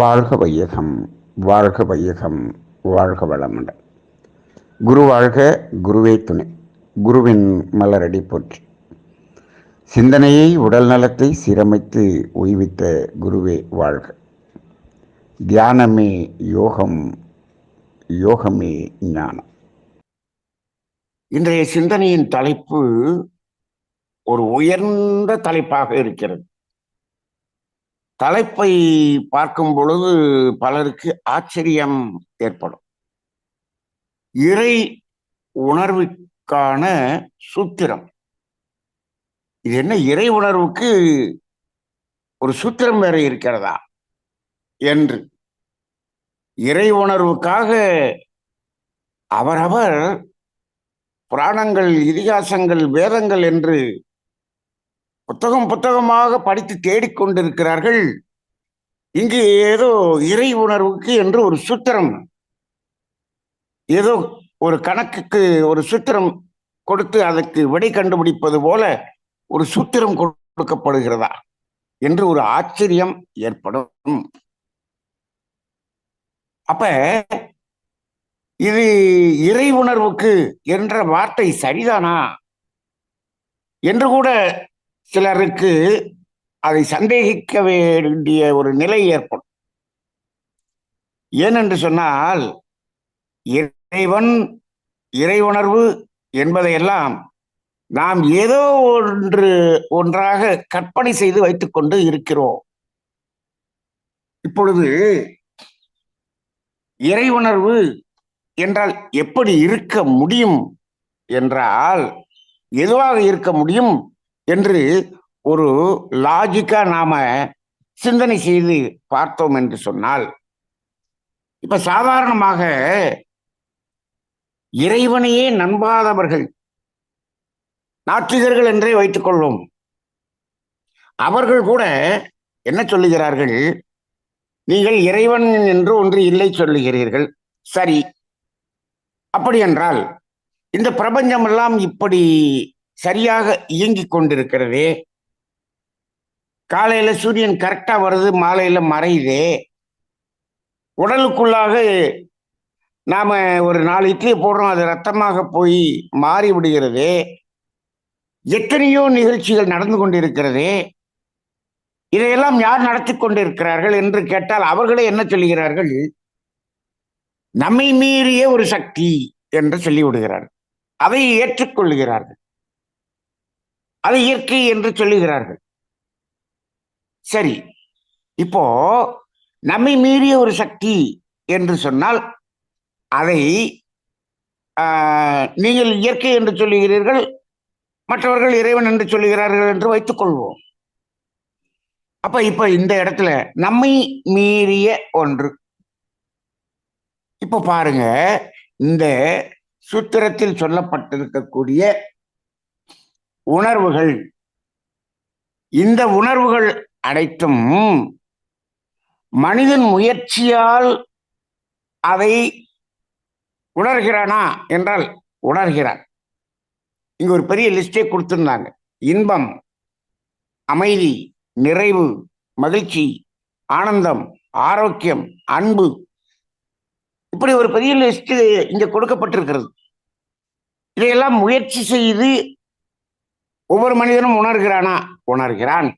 வாழ்க வையகம் வாழ்க வையகம் வாழ்க வளமுடன். குரு வாழ்க குருவே துணை. குருவின் மலரடி போற்றி. சிந்தனையை உடல் நலத்தை சீரமைத்து ஓய்வித்த குருவே வாழ்க. தியானமே யோகம் யோகமே ஞானம். இன்றைய சிந்தனையின் தலைப்பு ஒரு உயர்ந்த தலைப்பாக இருக்கிறது. தலைப்பை பார்க்கும் பொழுது பலருக்கு ஆச்சரியம் ஏற்படும். இறை உணர்வுக்கான சூத்திரம். இது என்ன இறை உணர்வுக்கு ஒரு சூத்திரம் வேற இருக்கிறதா? என்று. இறை உணர்வுக்காக அவரவர் புராணங்கள் இதிகாசங்கள் வேதங்கள் என்று புத்தகம் புத்தகமாக படித்து தேடிக்கொண்டிருக்கிறார்கள். இங்கு ஏதோ இறை உணர்வுக்கு என்று ஒரு சூத்திரம். ஏதோ ஒரு கணக்குக்கு ஒரு சூத்திரம் கொடுத்து அதற்கு விடை கண்டுபிடிப்பது போல ஒரு சூத்திரம் கொடுக்கப்படுகிறதா என்று ஒரு ஆச்சரியம் ஏற்படும். அப்ப இது இறை உணர்வுக்கு என்ற வார்த்தை சரிதானா? என்று கூட சிலருக்கு அதை சந்தேகிக்க வேண்டிய ஒரு நிலை ஏற்படும். ஏனென்று சொன்னால் இறைவன் இறை உணர்வு என்பதையெல்லாம் நாம் ஏதோ ஒன்று ஒன்றாக கற்பனை செய்து வைத்துக்கொண்டு இருக்கிறோம். இப்பொழுது இறை உணர்வு என்றால் எப்படி இருக்க முடியும் என்றால் எதுவாக இருக்க முடியும்? என்று ஒரு லாஜிக்கா நாம சிந்தனை செய்து பார்த்தோம் என்று சொன்னால் இப்ப சாதாரணமாக இறைவனையே நம்பாதவர்கள் நாத்திகர்கள் என்றே வைத்துக் கொள்வோம். அவர்கள் கூட என்ன சொல்லுகிறார்கள்? நீங்கள் இறைவன் என்று ஒன்று இல்லை சொல்லுகிறீர்கள். சரி. அப்படி என்றால் இந்த பிரபஞ்சம் எல்லாம் இப்படி சரியாக இயங்கிக் கொண்டிருக்கிறதே. காலையில சூரியன் கரெக்டா வருது மாலையில மறையுதே. உடலுக்குள்ளாக நாம ஒரு நாலு இட்லி போடுறோம் அது ரத்தமாக போய் மாறி விடுகிறதே எத்தனையோ நிகழ்ச்சிகள் நடந்து கொண்டிருக்கிறது. இதையெல்லாம் யார் நடத்தி கொண்டிருக்கிறார்கள் என்று கேட்டால் அவர்களே என்ன சொல்லுகிறார்கள்? நம்மை மீறிய ஒரு சக்தி என்று சொல்லிவிடுகிறார்கள். அதை ஏற்றுக்கொள்கிறார்கள் அதை இயற்கை என்று சொல்லுகிறார்கள். சரி இப்போ நம்மை மீறிய ஒரு சக்தி என்று சொன்னால் அதை நீங்கள் இயற்கை என்று சொல்லுகிறீர்கள் மற்றவர்கள் இறைவன் என்று சொல்லுகிறார்கள் என்று வைத்துக் கொள்வோம். அப்ப இப்ப இந்த இடத்துல நம்மை மீறிய ஒன்று. இப்ப பாருங்க இந்த சூத்திரத்தில் சொல்லப்பட்டிருக்கக்கூடிய உணர்வுகள். இந்த உணர்வுகள் அனைத்தும் மனிதன் முயற்சியால் அதை உணர்கிறானா என்றால் உணர்கிறான். இங்க ஒரு பெரிய லிஸ்டே கொடுத்திருந்தாங்க. இன்பம் அமைதி நிறைவு மகிழ்ச்சி ஆனந்தம் ஆரோக்கியம் அன்பு. இப்படி ஒரு பெரிய லிஸ்ட் இங்க கொடுக்கப்பட்டிருக்கிறது. இதையெல்லாம் முயற்சி செய்து ஒவ்வொரு மனிதனும் உணர்கிறானா? உணர்கிறான்.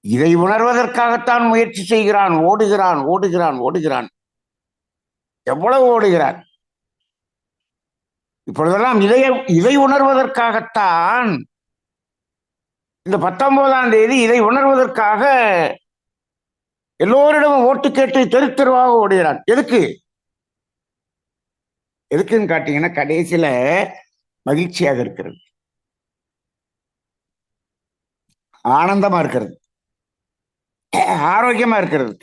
இதை உணர்வதற்காகத்தான் முயற்சி செய்கிறான். ஓடுகிறான் ஓடுகிறான் ஓடுகிறான். எவ்வளவு ஓடுகிறான்? இப்பொழுதெல்லாம் இதை இதை உணர்வதற்காகத்தான் இந்த பத்தொன்பதாம் தேதி இதை உணர்வதற்காக எல்லோரிடமும் ஓட்டு கேட்டு தெரு தெருவாக ஓடுகிறான். எதுக்கு? எதுக்குன்னு காட்டீங்கன்னா கடைசியில மகிழ்ச்சியாக இருக்கிறது. ஆனந்தமா இருக்கிறது. ஆரோக்கியமா இருக்கிறது.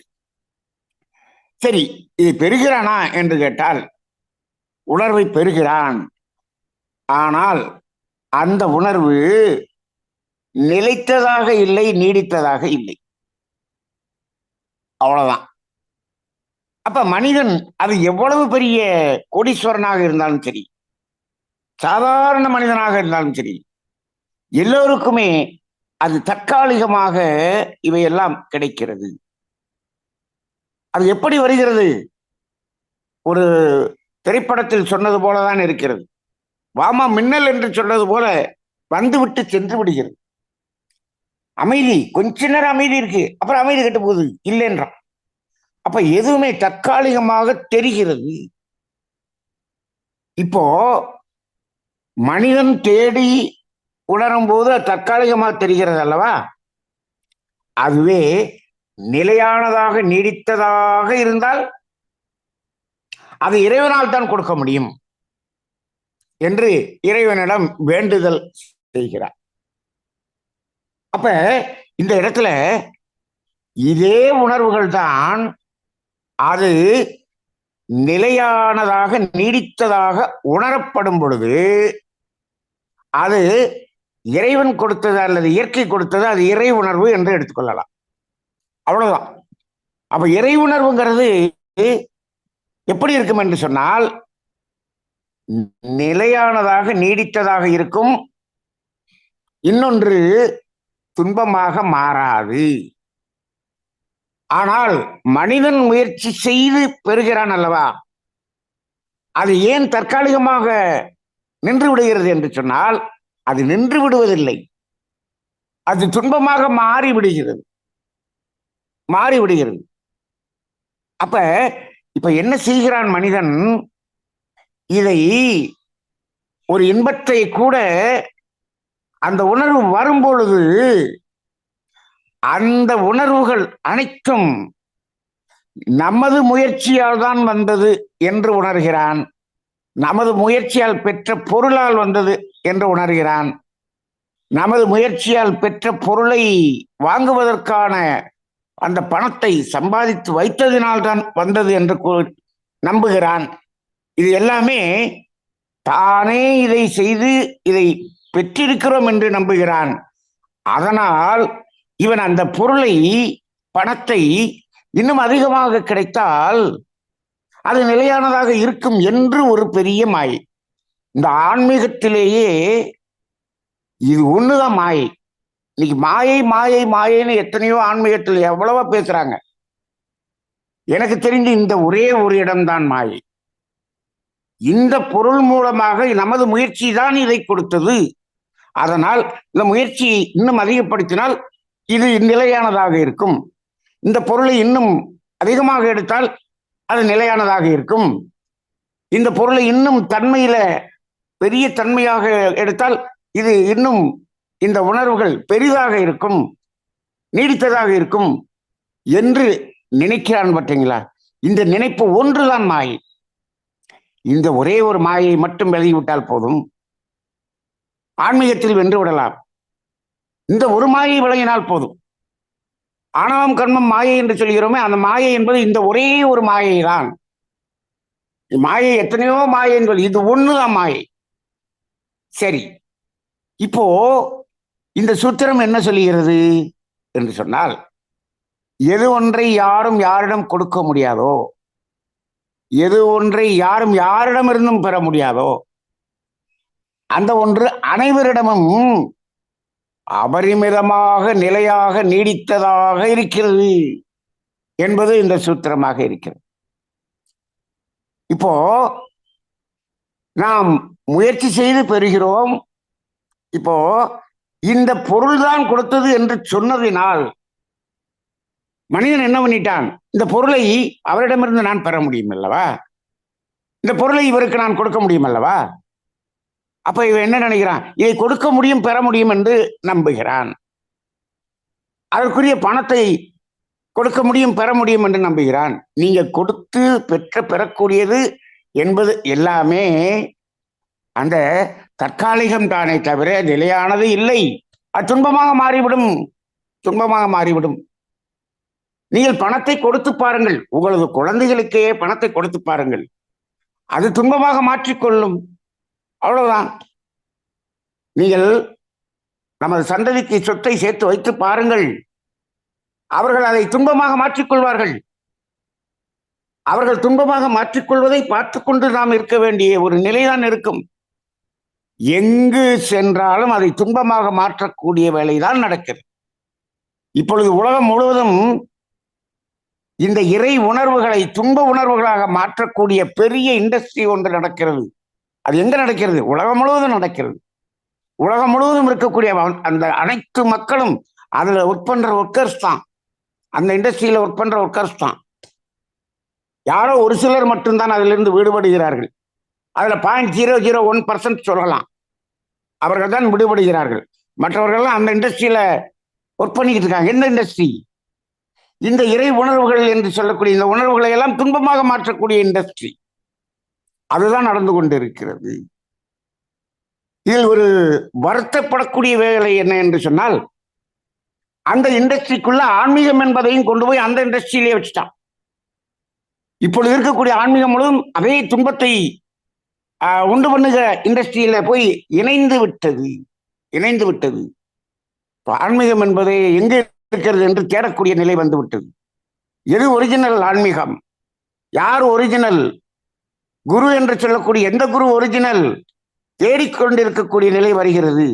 சரி இது பெறுகிறானா என்று கேட்டால் உணர்வை பெறுகிறான். ஆனால் அந்த உணர்வு நிலைத்ததாக இல்லை நீடித்ததாக இல்லை. அவ்வளவுதான். அப்ப மனிதன் அது எவ்வளவு பெரிய கோடீஸ்வரனாக இருந்தாலும் சரி சாதாரண மனிதனாக இருந்தாலும் சரி எல்லோருக்குமே அது தற்காலிகமாக இவையெல்லாம் கிடைக்கிறது. அது எப்படி வருகிறது? ஒரு திரைப்படத்தில் சொன்னது போலதான் இருக்கிறது. வாமா மின்னல் என்று சொன்னது போல வந்துவிட்டு சென்று விடுகிறது. அமைதி கொஞ்ச நேரம் அமைதி இருக்கு அப்புறம் அமைதி கெட்டு போகுது இல்லைன்றான். அப்ப எதுவுமே தற்காலிகமாக தெரிகிறது. இப்போ மனிதன் தேடி உணரும் போது தற்காலிகமாக தெரிகிறது அல்லவா அதுவே நிலையானதாக நீடித்ததாக இருந்தால் அது இறைவனால் தான் கொடுக்க முடியும் என்று இறைவனிடம் வேண்டுதல் செய்கிறார். அப்ப இந்த இடத்துல இதே உணர்வுகள் தான் அது நிலையானதாக நீடித்ததாக உணரப்படும் பொழுது அது இறைவன் கொடுத்தது அல்லது இயற்கை கொடுத்தது அது இறை உணர்வு என்று எடுத்துக்கொள்ளலாம். அவ்வளவுதான். அப்ப இறை உணர்வுங்கிறது எப்படி இருக்கும் என்று சொன்னால் நிலையானதாக நீடித்ததாக இருக்கும். இன்னொன்று துன்பமாக மாறாது. ஆனால் மனிதன் முயற்சி செய்து பெறுகிறான் அல்லவா? அது ஏன் தற்காலிகமாக நின்று விடுகிறது என்று சொன்னால் அது நின்று விடுவதில்லை. அது துன்பமாக மாறி விடுகிறது. மாறி விடுகிறது. அப்ப இப்ப என்ன செய்கிறான் மனிதன்? இதை ஒரு இன்பத்தை கூட அந்த உணர்வு வரும்பொழுது அந்த உணர்வுகள் அனைத்தும் நமது முயற்சியால் தான் வந்தது என்று உணர்கிறான். நமது முயற்சியால் பெற்ற பொருளால் வந்தது என்று உணர்கிறான். நமது முயற்சியால் பெற்ற பொருளை வாங்குவதற்கான அந்த பணத்தை சம்பாதித்து வைத்ததினால்தான் வந்தது என்று நம்புகிறான். இது எல்லாமே தானே இதை செய்து இதை பெற்றிருக்கிறோம் என்று நம்புகிறான். அதனால் இவன் அந்த பொருளை பணத்தை இன்னும் அதிகமாக கிடைத்தால் அது நிலையானதாக இருக்கும் என்று ஒரு பெரிய மாயை. இந்த ஆன்மீகத்திலேயே இது ஒண்ணுதான் மாயை. இன்னைக்கு மாயை மாயை மாயைன்னு எத்தனையோ ஆன்மீகத்தில் எவ்வளவோ பேசுறாங்க. எனக்கு தெரிஞ்சு இந்த ஒரே ஒரு இடம்தான் மாயை. இந்த பொருள் மூலமாக நமது முயற்சி தான் இதை கொடுத்தது. அதனால் இந்த முயற்சியை இன்னும் அதிகப்படுத்தினால் இது நிலையானதாக இருக்கும். இந்த பொருளை இன்னும் அதிகமாக எடுத்தால் அது நிலையானதாக இருக்கும். இந்த பொருளை இன்னும் தன்மையில பெரிய தன்மையாக எடுத்தால் இது இன்னும் இந்த உணர்வுகள் பெரிதாக இருக்கும் நீடித்ததாக இருக்கும் என்று நினைக்கிறான் பார்த்தீங்களா? இந்த நினைப்பு ஒன்றுதான் மாயை. இந்த ஒரே ஒரு மாயை மட்டும் விலகிவிட்டால் போதும். ஆன்மீகத்தில் வென்று விடலாம். இந்த ஒரு மாயை விளங்கினால் போதும். ஆணவம் கர்மம் மாயை என்று சொல்கிறோமே அந்த மாயை என்பது இந்த ஒரே ஒரு மாயை தான் மாயை எத்தனையோ மாயைகள் இது ஒண்ணுதான் மாயை. சரி. இப்போ இந்த சூத்திரம் என்ன சொல்லுகிறது? என்று சொன்னால் எது ஒன்றை யாரும் யாரிடம் கொடுக்க முடியாதோ எது ஒன்றை யாரும் யாரிடமிருந்தும் பெற முடியாதோ அந்த ஒன்று அனைவரிடமும் அபரிமிதமாக நிலையாக நீடித்ததாக இருக்கிறது என்பது இந்த சூத்திரமாக இருக்கிறது. இப்போ நாம் முயற்சி செய்து பெறுகிறோம். இப்போ இந்த பொருள்தான் கொடுத்தது என்று சொன்னதினால் மனிதன் என்ன பண்ணிட்டான்? இந்த பொருளை அவரிடமிருந்து நான் பெற முடியும் அல்லவா? இந்த பொருளை இவருக்கு நான் கொடுக்க முடியும் அல்லவா? அப்ப இவன் என்ன நினைக்கிறான்? இதை கொடுக்க முடியும் பெற முடியும் என்று நம்புகிறான். அதற்குரிய பணத்தை கொடுக்க முடியும் பெற முடியும் என்று நம்புகிறான். நீங்க கொடுத்து பெற்ற பெறக்கூடியது என்பது எல்லாமே அந்த தற்காலிகம் தானே தவிர நிலையானது இல்லை. அது துன்பமாக மாறிவிடும். துன்பமாக மாறிவிடும். நீங்கள் பணத்தை கொடுத்து பாருங்கள். உங்களது குழந்தைகளுக்கே பணத்தை கொடுத்து பாருங்கள். அது துன்பமாக மாற்றிக்கொள்ளும். அவ்வளவுதான். நீங்கள் நமது சந்ததிக்கு சொத்தை சேர்த்து வைத்து பாருங்கள். அவர்கள் அதை துன்பமாக மாற்றிக்கொள்வார்கள். அவர்கள் துன்பமாக மாற்றிக்கொள்வதை பார்த்து கொண்டு நாம் இருக்க வேண்டிய ஒரு நிலைதான் இருக்கும். எங்கு சென்றாலும் அதை துன்பமாக மாற்றக்கூடிய வேலைதான் நடக்கிறது. இப்பொழுது உலகம் முழுவதும் இந்த இறை உணர்வுகளை துன்ப உணர்வுகளாக மாற்றக்கூடிய பெரிய இண்டஸ்ட்ரி ஒன்று நடக்கிறது. அது எங்க நடக்கிறது? உலகம் முழுவதும் நடக்கிறது. உலகம் முழுவதும் இருக்கக்கூடிய அந்த அனைத்து மக்களும் அதுல ஒர்க் பண்ற ஒர்க்கர்ஸ் தான். அந்த இண்டஸ்ட்ரியில ஒர்க் பண்ற ஒர்க்கர்ஸ் தான். யாரோ ஒரு சிலர் மட்டும்தான் அதிலிருந்து விடுபடுகிறார்கள். அதில் point zero zero one percent சொல்லலாம். அவர்கள் தான் விடுபடுகிறார்கள் மற்றவர்கள்லாம் அந்த இண்டஸ்ட்ரியில் ஒர்க் பண்ணிக்கிட்டு இருக்காங்க. எந்த இண்டஸ்ட்ரி இந்த இறை உணர்வுகள் என்று சொல்லக்கூடிய இந்த உணர்வுகளை எல்லாம் துன்பமாக மாற்றக்கூடிய இண்டஸ்ட்ரி அதுதான் நடந்து கொண்டிருக்கிறது. இதில் ஒரு வருத்தப்படக்கூடிய வேலை என்ன என்று சொன்னால் அந்த இண்டஸ்ட்ரிக்குள்ள ஆன்மீகம் என்பதையும் கொண்டு போய் அந்த இண்டஸ்ட்ரியிலே வச்சுட்டான். இப்பொழுது இருக்கக்கூடிய ஆன்மீகம் முழுவதும் அதே துன்பத்தை உண்டு பண்ணுகிற இண்டஸ்ட்ரியில போய் இணைந்து விட்டது. இணைந்து விட்டது. ஆன்மீகம் என்பது எங்கே இருக்கிறது என்று தேடக்கூடிய நிலை வந்து விட்டது. எது ஒரிஜினல் ஆன்மீகம்? யார் ஒரிஜினல் குரு என்று சொல்லக்கூடிய எந்த குரு ஒரிஜினல் தேடிக்கொண்டிருக்கக்கூடிய நிலை வருகிறது.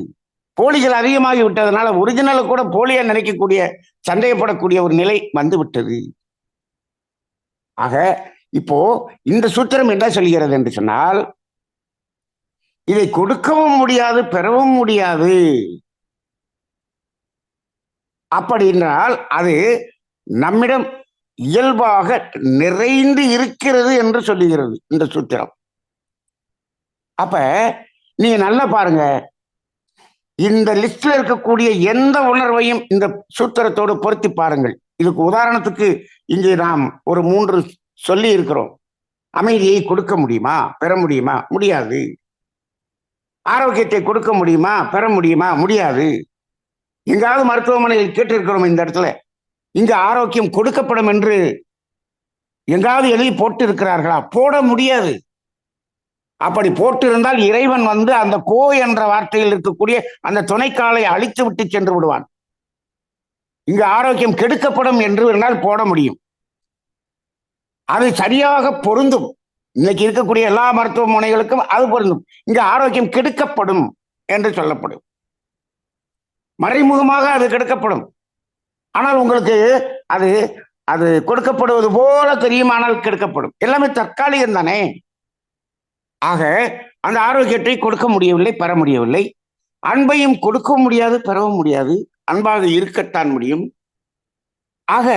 போலிகள் அதிகமாகி விட்டதுனால ஒரிஜினலை கூட போலியா நினைக்கக்கூடிய சந்தேகப்படக்கூடிய ஒரு நிலை வந்து விட்டது. ஆக இப்போ இந்த சூத்திரம் என்ன சொல்கிறது என்று சொன்னால் இதை கொடுக்கவும் முடியாது பெறவும் முடியாது. அப்படின்றால் அது நம்மிடம் இயல்பாக நிறைந்து இருக்கிறது என்று சொல்லுகிறது இந்த சூத்திரம். அப்ப நீங்க நல்லா பாருங்க. இந்த லிஸ்ட்ல இருக்கக்கூடிய எந்த உணர்வையும் இந்த சூத்திரத்தோடு பொருத்தி பாருங்கள். இதுக்கு உதாரணத்துக்கு இங்கே நாம் ஒரு மூன்று சொல்லி இருக்கிறோம். அமைதியை கொடுக்க முடியுமா? பெற முடியுமா? முடியாது. ஆரோக்கியத்தை கொடுக்க முடியுமா? பெற முடியுமா? முடியாது. எங்காவது மருத்துவமனையில் கேட்டிருக்கிறோம் இந்த இடத்துல. இங்கே ஆரோக்கியம் கொடுக்கப்படும் என்று எங்காவது எழுதி போட்டு இருக்கிறார்களா போட முடியாது. அப்படி போட்டிருந்தால் இறைவன் வந்து அந்த கோ என்ற வார்த்தையில் இருக்கக்கூடிய அந்த துணைக்காலை அழித்து விட்டு சென்று விடுவான். இங்கு ஆரோக்கியம் கெடுக்கப்படும் என்று இருந்தால் போட முடியும். அது சரியாக பொருந்தும். இன்னைக்கு இருக்கக்கூடிய எல்லா மருத்துவமனைகளுக்கும் அது பொருந்தும். இங்க ஆரோக்கியம் கெடுக்கப்படும் என்று சொல்லப்படும். மறைமுகமாக அது கெடுக்கப்படும். ஆனால் உங்களுக்கு அது அது கொடுக்கப்படுவது போல தெரியுமானால் கெடுக்கப்படும். எல்லாமே தற்காலிகம் தானே. ஆக அந்த ஆரோக்கியத்தை கொடுக்க முடியவில்லை பெற முடியவில்லை. அன்பையும் கொடுக்கவும் முடியாது பெறவும் முடியாது. அன்பாக இருக்கத்தான் முடியும். ஆக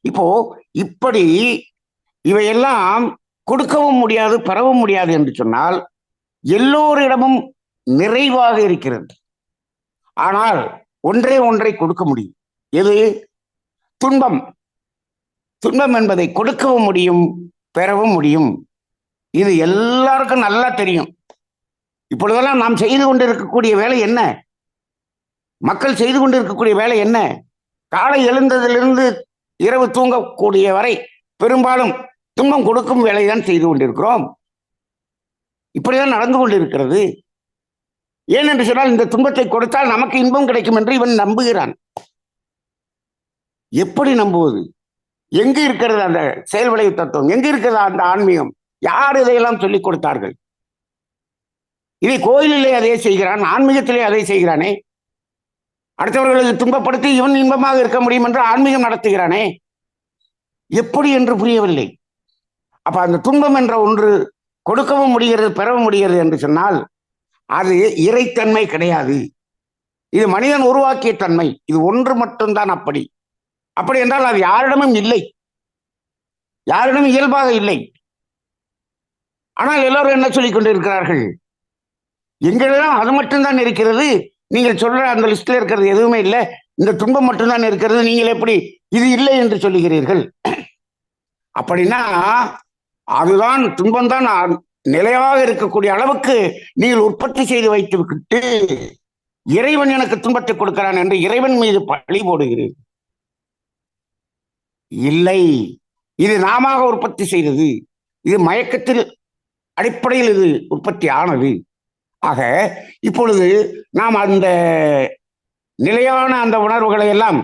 இப்போ இப்படி இவையெல்லாம் கொடுக்கவும் முடியாது பெறவும் முடியாது என்று சொன்னால் எல்லோரிடமும் நிறைவாக இருக்கிறது. ஆனால் ஒன்றே ஒன்றை கொடுக்க முடியும். எது? துன்பம். துன்பம் என்பதை கொடுக்கவும் முடியும் பெறவும் முடியும். இது எல்லாருக்கும் நல்லா தெரியும். இப்பொழுதெல்லாம் நாம் செய்து கொண்டிருக்கக்கூடிய வேலை என்ன? மக்கள் செய்து கொண்டிருக்கக்கூடிய வேலை என்ன? காலை எழுந்ததிலிருந்து இரவு தூங்கக்கூடிய வரை பெரும்பாலும் துன்பம் கொடுக்கும் வேலைதான் செய்து கொண்டிருக்கிறோம். இப்படிதான் நடந்து கொண்டிருக்கிறது. ஏனென்று சொன்னால் இந்த துன்பத்தை கொடுத்தால் நமக்கு இன்பம் கிடைக்கும் என்று இவன் நம்புகிறான். எப்படி நம்புவது? எங்கு இருக்கிறது அந்த செயல் விளைவு தத்துவம்? எங்கு இருக்கிறது அந்த ஆன்மீகம்? யார் இதையெல்லாம் சொல்லிக் கொடுத்தார்கள்? இதை கோயிலிலே அதே செய்கிறான் ஆன்மீகத்திலே அதை செய்கிறானே. அடுத்தவர்களுக்கு துன்பப்படுத்தி இவன் இன்பமாக இருக்க முடியும் என்று ஆன்மீகம் நடத்துகிறானே. எப்படி என்று புரியவில்லை. அப்ப அந்த துன்பம் என்ற ஒன்று கொடுக்கவும் முடிகிறது பெறவும் முடிகிறது என்று சொன்னால் அது இறைத்தன்மை கிடையாது. இது மனிதன் உருவாக்கிய தன்மை. இது ஒன்று மட்டும்தான் அப்படி. அப்படி என்றால் அது யாரிடமும் இல்லை. யாரிடமும் இயல்பாக இல்லை. ஆனால் எல்லோரும் என்ன சொல்லிக் கொண்டிருக்கிறார்கள்? எங்களிடம் அது மட்டும்தான் இருக்கிறது. நீங்கள் சொல்ற அந்த லிஸ்ட்ல இருக்கிறது எதுவுமே இல்லை. இந்த துன்பம் மட்டும்தான் இருக்கிறது. நீங்கள் எப்படி இது இல்லை என்று சொல்லுகிறீர்கள்? அப்படின்னா அதுதான் துன்பம் தான் நிலையாக இருக்கக்கூடிய அளவுக்கு நீங்கள் உற்பத்தி செய்து வைத்து விட்டு இறைவன் எனக்கு துன்பத்தை கொடுக்கிறான் என்று இறைவன் மீது பழி போடுகிறீர்கள் இல்லை. இது நாம உற்பத்தி செய்தது. இது மயக்கத்தில் அடிப்படையில் இது உற்பத்தி ஆனது. ஆக இப்பொழுது நாம் அந்த நிலையான அந்த உணர்வுகளை எல்லாம்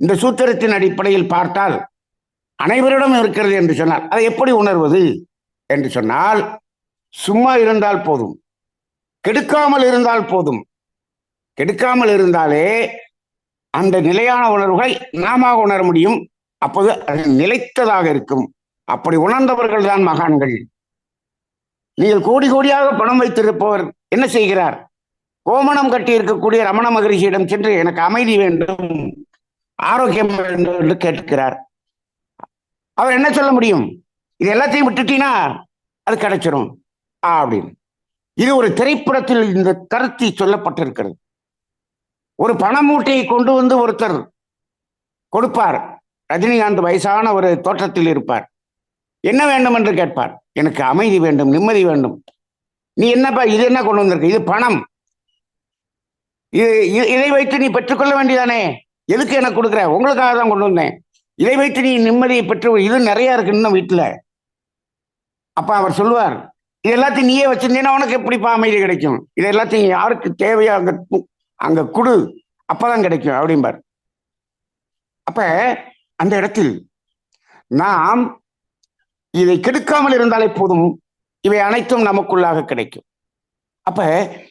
இந்த சூத்திரத்தின் அடிப்படையில் பார்த்தால் அனைவரிடம் இருக்கிறது என்று சொன்னால் அதை எப்படி உணர்வது என்று சொன்னால் சும்மா இருந்தால் போதும். கெடுக்காமல் இருந்தால் போதும். கெடுக்காமல் இருந்தாலே அந்த நிலையான உணர்வுகள் நாம உணர முடியும். அப்போது அது நிலைத்ததாக இருக்கும். அப்படி உணர்ந்தவர்கள் தான் மகான்கள். நீங்கள் கோடி கோடியாக பணம் வைத்திருப்பவர் என்ன செய்கிறார்? கோமணம் கட்டி இருக்கக்கூடிய ரமண மகரிஷியிடம் சென்று எனக்கு அமைதி வேண்டும் ஆரோக்கியம் வேண்டும் என்று கேட்கிறார். அவர் என்ன சொல்ல முடியும்? இது எல்லாத்தையும் விட்டுட்டீங்கன்னா அது கிடைச்சிரும். அப்படின்னு. இது ஒரு திரைப்படத்தில் இந்த கருத்து சொல்லப்பட்டிருக்கிறது. ஒரு பண மூட்டையை கொண்டு வந்து ஒருத்தர் கொடுப்பார். ரஜினிகாந்த் வயசான ஒரு தோற்றத்தில் இருப்பார். என்ன வேண்டும் என்று கேட்பார். எனக்கு அமைதி வேண்டும் நிம்மதி வேண்டும். நீ என்னப்பா இது என்ன கொண்டு வந்திருக்க? இது பணம். இது இதை வைத்து நீ பெற்றுக்கொள்ள வேண்டியதானே? எதுக்கு எனக்கு கொடுக்குற? உங்களுக்காக தான் கொண்டு வந்தேன். இதை வைத்து நீ நிம்மதியை பெற்று இது நிறைய இருக்கு இன்னும் வீட்டுல. அப்ப அவர் சொல்லுவார் இது எல்லாத்தையும் நீயே வச்சிருந்தீங்கன்னா உனக்கு எப்படிப்பா அமைதி கிடைக்கும்? இது எல்லாத்தையும் யாருக்கு தேவையோ அங்க அங்க குடு. அப்பதான் கிடைக்கும். அப்படிம்பார். அப்ப அந்த இடத்தில் நாம் இதை கெடுக்காமல் இருந்தாலே போதும். இவை அனைத்தும் நமக்குள்ளாக கிடைக்கும். அப்ப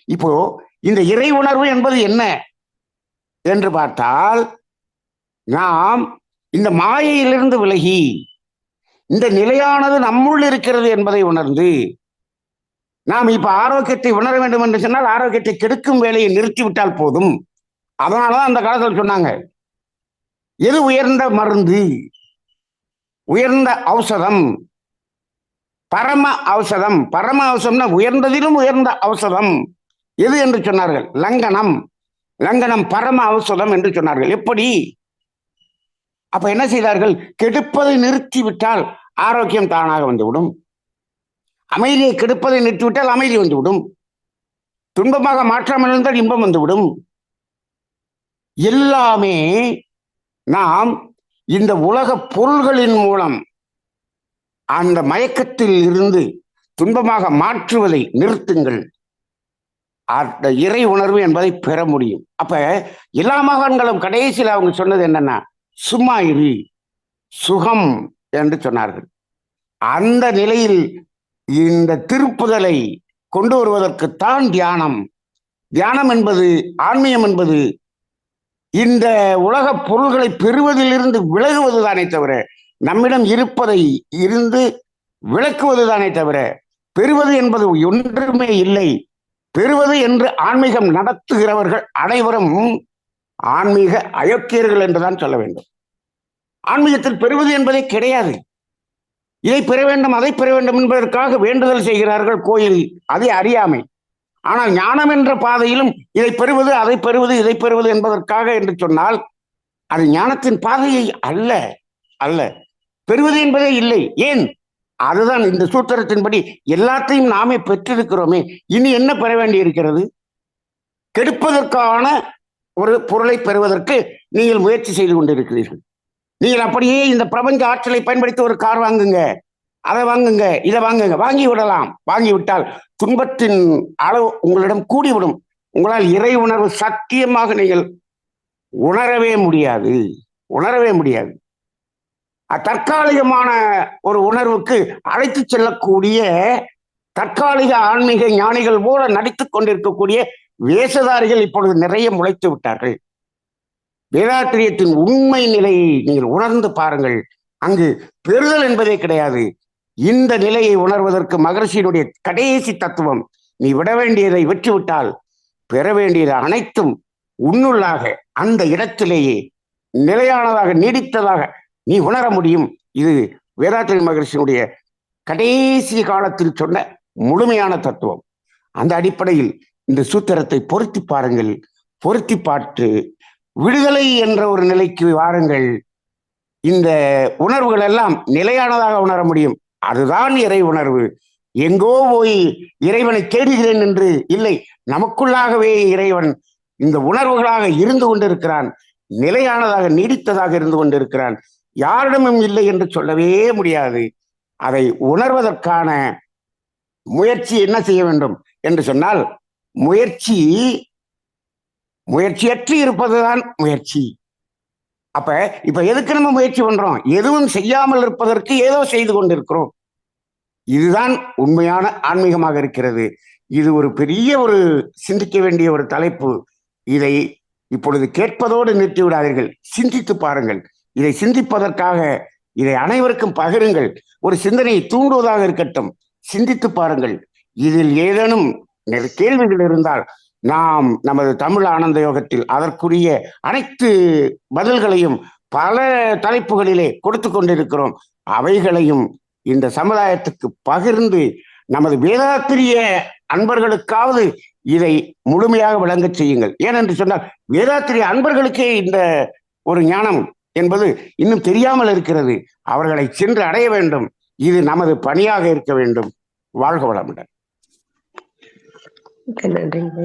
இப்போ இந்த இறை உணர்வு என்பது என்ன? என்று பார்த்தால் நாம் இந்த மாயையிலிருந்து விலகி இந்த நிலையானது நம்முள் இருக்கிறது என்பதை உணர்ந்து நாம் இப்ப ஆரோக்கியத்தை உணர வேண்டும் என்று சொன்னால் ஆரோக்கியத்தை கெடுக்கும் வேலையை நிறுத்திவிட்டால் போதும். அதனாலதான் அந்த காலத்தில் சொன்னாங்க எது உயர்ந்த மருந்து? உயர்ந்த ஔஷதம். பரம ஔஷதம். பரம ஔஷதம்னா உயர்ந்ததிலும் உயர்ந்த ஔஷதம். எது என்று சொன்னார்கள்? லங்கனம் லங்கனம் பரம ஔஷதம் என்று சொன்னார்கள். எப்படி? அப்ப என்ன செய்தார்கள்? கெடுப்பதை நிறுத்திவிட்டால் ஆரோக்கியம் தானாக வந்துவிடும். அமைதியை கெடுப்பதை நிறுத்திவிட்டால் அமைதி வந்துவிடும். துன்பமாக மாற்றாமல் இருந்தால் இன்பம் வந்துவிடும். எல்லாமே நாம் இந்த உலக பொருள்களின் மூலம் அந்த மயக்கத்தில் இருந்து துன்பமாக மாற்றுவதை நிறுத்துங்கள். அந்த இறை உணர்வு என்பதை பெற முடியும். அப்ப எல்லா மகான்களும் கடைசியில் அவங்க சொன்னது என்னன்னா சும்மா இரு சுகம் என்று சொன்னார்கள். அந்த நிலையில் இந்த திருப்புதலை கொண்டு வருவதற்குத்தான் தியானம். தியானம் என்பது ஆன்மீகம் என்பது இந்த உலக பொருள்களை பெறுவதிலிருந்து விலகுவது தானே தவிர நம்மிடம் இருப்பதை இருந்து விளக்குவதுதானே தவிர பெறுவது என்பது ஒன்றுமே இல்லை. பெறுவது என்று ஆன்மீகம் நடத்துகிறவர்கள் அனைவரும் ஆன்மீக அயோக்கியர்கள் என்றுதான் சொல்ல வேண்டும். ஆன்மீகத்தில் பெறுவது என்பதே கிடையாது. இதை பெற வேண்டும் அதை பெற வேண்டும் என்பதற்காக வேண்டுதல் செய்கிறார்கள் கோயில் அதை அறியாமை. ஆனால் ஞானம் என்ற பாதையிலும் இதை பெறுவது அதை பெறுவது இதை பெறுவது என்பதற்காக என்று சொன்னால் அது ஞானத்தின் பாதையை அல்ல அல்ல. பெறுவது என்பதே இல்லை. ஏன்? அதுதான் இந்த சூத்திரத்தின்படி எல்லாத்தையும் நாமே பெற்றிருக்கிறோமே. இனி என்ன பெற வேண்டி இருக்கிறது கெடுப்பதற்கான ஒரு பொருளை பெறுவதற்கு நீங்கள் முயற்சி செய்து கொண்டிருக்கிறீர்கள். நீங்கள் அப்படியே இந்த பிரபஞ்ச ஆற்றலை பயன்படுத்தி ஒரு கார் வாங்குங்க. அதை வாங்குங்க இதை வாங்குங்க. வாங்கி விடலாம் வாங்கி விட்டால் துன்பத்தின் அளவு உங்களிடம் கூடிவிடும். உங்களால் இறை உணர்வு சத்தியமாக நீங்கள் உணரவே முடியாது. உணரவே முடியாது. தற்காலிகமான ஒரு உணர்வுக்கு அழைத்து செல்லக்கூடிய தற்காலிக ஆன்மீக ஞானிகள் போல நடித்து கொண்டிருக்கக்கூடிய வேஷதாரிகள் இப்பொழுது நிறைய முளைத்து விட்டார்கள். வேதாத்திரியத்தின் உண்மை நிலையை நீங்கள் உணர்ந்து பாருங்கள். அங்கு பெறுதல் என்பதே கிடையாது. இந்த நிலையை உணர்வதற்கு மகர்ஷியினுடைய கடைசி தத்துவம் நீ விட வேண்டியதை விட்டுவிட்டால் பெற வேண்டியது அனைத்தும் உன்னுள்ளாக அந்த இடத்திலேயே நிலையானதாக நீடித்ததாக நீ உணர முடியும். இது வேதாத்திரி மகர்ஷியினுடைய கடைசி காலத்தில் சொன்ன முழுமையான தத்துவம். அந்த அடிப்படையில் இந்த சூத்திரத்தை பொருத்தி பாருங்கள். பொருத்தி பார்த்து விடுதலை என்ற ஒரு நிலைக்கு வாருங்கள். இந்த உணர்வுகள் எல்லாம் நிலையானதாக உணர முடியும். அதுதான் இறை உணர்வு. எங்கோ போய் இறைவனை தேடுகிறேன் என்று இல்லை. நமக்குள்ளாகவே இறைவன் இந்த உணர்வுகளாக இருந்து கொண்டிருக்கிறான். நிலையானதாக நீடித்ததாக இருந்து கொண்டிருக்கிறான். யாரிடமும் இல்லை என்று சொல்லவே முடியாது. அதை உணர்வதற்கான முயற்சி என்ன செய்ய வேண்டும்? என்று சொன்னால் முயற்சி முயற்சியற்று இருப்பதுதான் முயற்சி. அப்ப இப்ப எதுக்கு நம்ம முயற்சி பண்றோம்? எதுவும் செய்யாமல் இருப்பதற்கு ஏதோ செய்து கொண்டிருக்கிறோம். இதுதான் உண்மையான ஆன்மீகமாக இருக்கிறது. இது ஒரு பெரிய ஒரு சிந்திக்க வேண்டிய ஒரு தலைப்பு. இதை இப்பொழுது கேட்பதோடு நிறுத்தி விடாதீர்கள். சிந்தித்து பாருங்கள். இதை சிந்திப்பதற்காக இதை அனைவருக்கும் பகிருங்கள். ஒரு சிந்தனையை தூண்டுவதாக இருக்கட்டும். சிந்தித்து பாருங்கள். இதில் ஏதேனும் கேள்விகள் இருந்தால் நாம் நமது தமிழ் ஆனந்த யோகத்தில் அதற்குரிய அனைத்து பதில்களையும் பல தலைப்புகளிலே கொடுத்து கொண்டிருக்கிறோம். அவைகளையும் இந்த சமுதாயத்துக்கு பகிர்ந்து நமது வேதாத்திரிய அன்பர்களுக்காவது இதை முழுமையாக விளங்கச் செய்யுங்கள். ஏனென்று சொன்னால் வேதாத்திரிய அன்பர்களுக்கே இந்த ஒரு ஞானம் என்பது இன்னும் தெரியாமல் இருக்கிறது. அவர்களை சென்று அடைய வேண்டும். இது நமது பணியாக இருக்க வேண்டும். வாழ்க வளமுடன். மிக்க நன்றிங்க